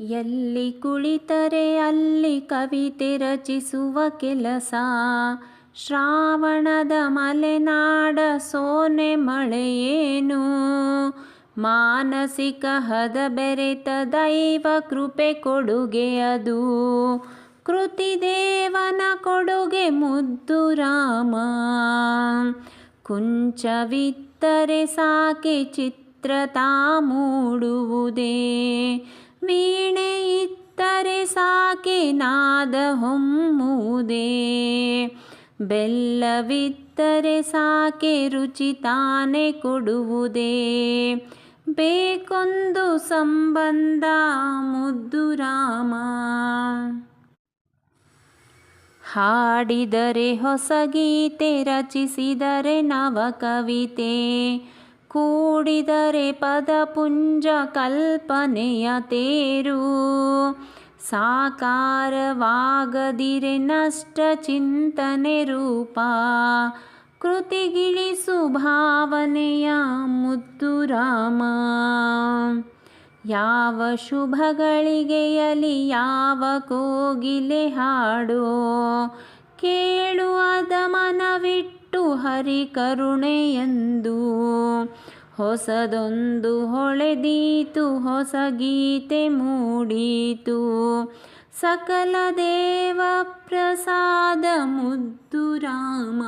ಎಲ್ಲಿ ಕುಳಿತರೆ ಅಲ್ಲಿ ಕವಿತೆ ರಚಿಸುವ ಕೆಲಸ. ಶ್ರಾವಣದ ಮಲೆನಾಡ ಸೋನೆ ಮಳೆಯೇನು ಮಾನಸಿಕ ಹದ ಬೆರೆತ ದೈವ ಕೃಪೆ ಕೊಡುಗೆ ಅದು. ಕೃತಿ ದೇವನ ಕೊಡುಗೆ ಮುದ್ದು ರಾಮ. ಕುಂಚವಿತ್ತರೆ ಸಾಕೆ ಚಿತ್ರತಾ ಮೂಡುವುದೇ ವೀಣೆ ಇತ್ತರೆ ಸಾಕೆ ನಾದ ಹೊಮ್ಮುವುದೇ. ಬೆಲ್ಲವಿತ್ತರೆ ಸಾಕೆ ರುಚಿ ತಾನೆ ಕೊಡುವುದೇ. ಬೇಕೊಂದು ಸಂಬಂಧ ಮುದ್ದು ರಾಮ. ಹಾಡಿದರೆ ಹೊಸ ಗೀತೆ ರಚಿಸಿದರೆ ನವ ಕವಿತೆ. ಕೂಡಿದರೆ ಪದಪುಂಜ ಕಲ್ಪನೆಯ ತೇರು. ಸಾಕಾರವಾಗದಿರೆ ನಷ್ಟ ಚಿಂತನೆ ರೂಪ. ಕೃತಿಗಿಳಿಸು ಭಾವನೆಯ ಮುದ್ದು ರಾಮ. ಯಾವ ಶುಭಗಳಿಗೆಯಲಿ ಯಾವ ಕೋಗಿಲೆ ಹಾಡೋ. ಕೇಳುವದ ಮನವಿಟ್ಟು ಹರಿ ಕರುಣೆಯಂದು ಹೊಸದೊಂದು ಹೊಳೆದೀತು ಹೊಸ ಗೀತೆ ಮೂಡೀತು. ಸಕಲ ದೇವ ಪ್ರಸಾದ ಮುದ್ದು ರಾಮ.